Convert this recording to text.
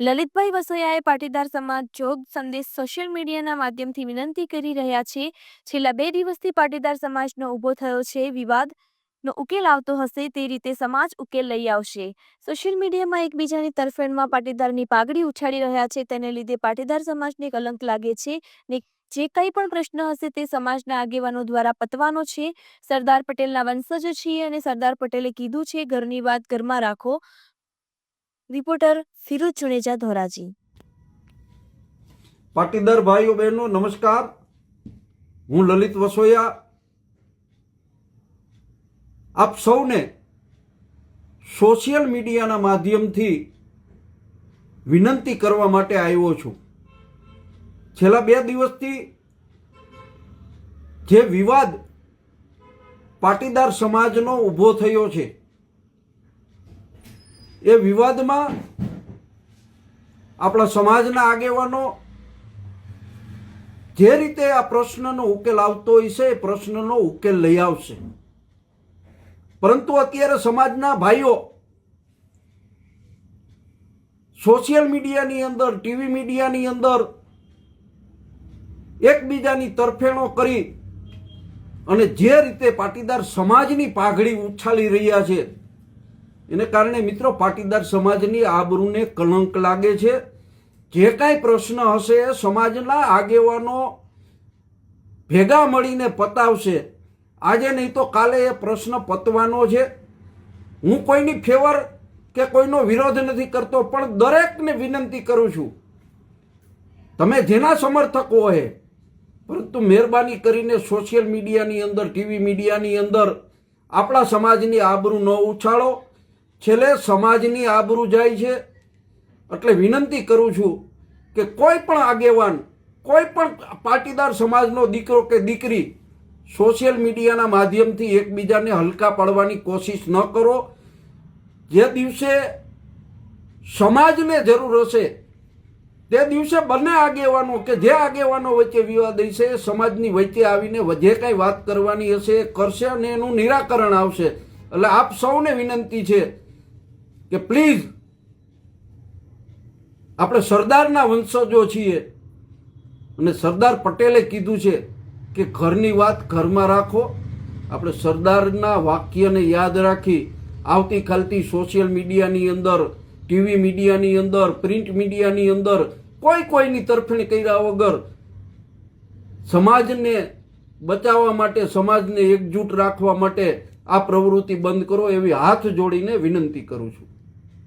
લલિતભાઈ વસોયાએ પાટીદાર સમાજ જોગ સંદેશ સોશિયલ મીડિયાના માધ્યમથી વિનંતી કરી રહ્યા છે. છેલ્લા બે દિવસથી પાટીદાર સમાજનો ઊભો થયો છે. વિવાદનો ઉકેલ આવતો હશે તે રીતે સમાજ ઉકેલ લઈ આવશે. સોશિયલ મીડિયામાં એકબીજાની તરફેણમાં પાટીદારની પાઘડી ઉછાળી રહ્યા છે. તેને લીધે પાટીદાર સમાજને કલંક લાગે છે ને જે કંઈ પણ પ્રશ્ન હશે તે સમાજના આગેવાનો દ્વારા પતવાનો છે. સરદાર પટેલના વંશજ છીએ અને સરદાર પટેલે કીધું છે, ઘરની વાત ઘરમાં રાખો. રિપોર્ટર ફિરોજ ચુનેજા ધોરાજી. પાટીદાર ભાઈઓ બહેનો, નમસ્કાર. હું લલિત વસોયા. આપ સૌને સોશિયલ મીડિયાના માધ્યમથી વિનંતી કરવા માટે આવ્યો છું. છેલ્લા બે દિવસથી જે વિવાદ પાટીદાર સમાજનો ઊભો થયો છે એ વિવાદમાં આપણા સમાજના આગેવાનો જે રીતે આ પ્રશ્નનો ઉકેલ આવતો હોય છે, એ પ્રશ્નનો ઉકેલ લઈ આવશે. પરંતુ અત્યારે સમાજના ભાઈઓ સોશિયલ મીડિયાની અંદર, ટીવી મીડિયાની અંદર એકબીજાની તરફેણો કરી અને જે રીતે પાટીદાર સમાજની પાઘડી ઉછાળી રહ્યા છે એને કારણે મિત્રો પાટીદાર સમાજની આબરૂને કલંક લાગે છે. જે કાંઈ પ્રશ્ન હશે એ સમાજના આગેવાનો ભેગા મળીને પતાવશે. આજે નહીં તો કાલે એ પ્રશ્ન પતવાનો છે. હું કોઈની ફેવર કે કોઈનો વિરોધ નથી કરતો, પણ દરેકને વિનંતી કરું છું. તમે જેના સમર્થકો હોય પરંતુ મહેરબાની કરીને સોશિયલ મીડિયાની અંદર, ટીવી મીડિયાની અંદર આપણા સમાજની આબરૂ ન ઉછાળો. છેલ્લે સમાજની આબરૂ જાય છે. એટલે વિનંતી કરું છું કે કોઈ પણ આગેવાન, કોઈ પણ પાટીદાર સમાજનો દીકરો કે દીકરી સોશિયલ મીડિયાના માધ્યમથી એકબીજાને હલકા પાડવાની કોશિશ ન કરો. જે દિવસે સમાજને જરૂર હશે, તે દિવસે બંને આગેવાનો કે જે આગેવાનો વચ્ચે વિવાદ હશે સમાજની વચ્ચે આવીને જે કાંઈ વાત કરવાની હશે કરશે અને એનું નિરાકરણ આવશે. એટલે આપ સૌને વિનંતી છે કે પ્લીઝ આપણે સરદારના વંશજો છીએ. અને સરદાર પટેલે કીધું છે કે ઘરની વાત ઘરમાં રાખો. આપણે સરદારના વાક્યને યાદ રાખી આવતીકાલથી સોશિયલ મીડિયાની અંદર ટીવી મીડિયાની અંદર પ્રિન્ટ મીડિયાની અંદર, કોઈ કોઈની તરફેણ કર્યા વગર સમાજને બચાવવા માટે, સમાજને એકજૂટ રાખવા માટે આ પ્રવૃત્તિ બંધ કરો એવી હાથ જોડીને વિનંતી કરું છું.